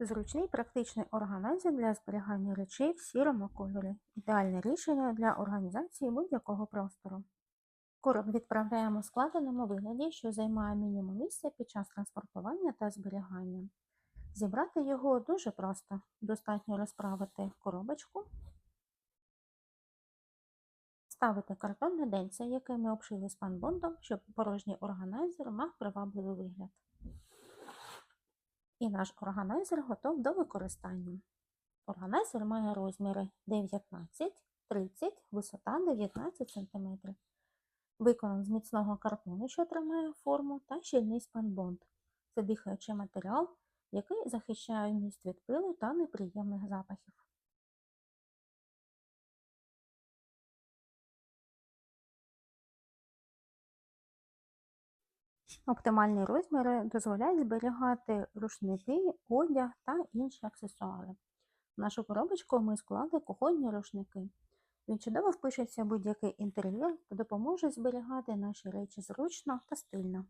Зручний практичний органайзер для зберігання речей в сірому кольорі. Ідеальне рішення для організації будь-якого простору. Короб відправляємо в складеному вигляді, що займає мінімум місця під час транспортування та зберігання. Зібрати його дуже просто. Достатньо розправити коробочку, ставити картонне дельце, яке ми обшили спанбондом, щоб порожній органайзер мав привабливий вигляд. І наш органайзер готов до використання. Органайзер має розміри 19, 30, висота 19 см. Виконан з міцного картону, що тримає форму, та щільний спанбонд. Це дихаючий матеріал, який захищає міст від пилу та неприємних запахів. Оптимальні розміри дозволяють зберігати рушники, одяг та інші аксесуари. В нашу коробочку ми склали кухонні рушники. Він чудово впишеться будь-який інтер'єр та допоможе зберігати наші речі зручно та стильно.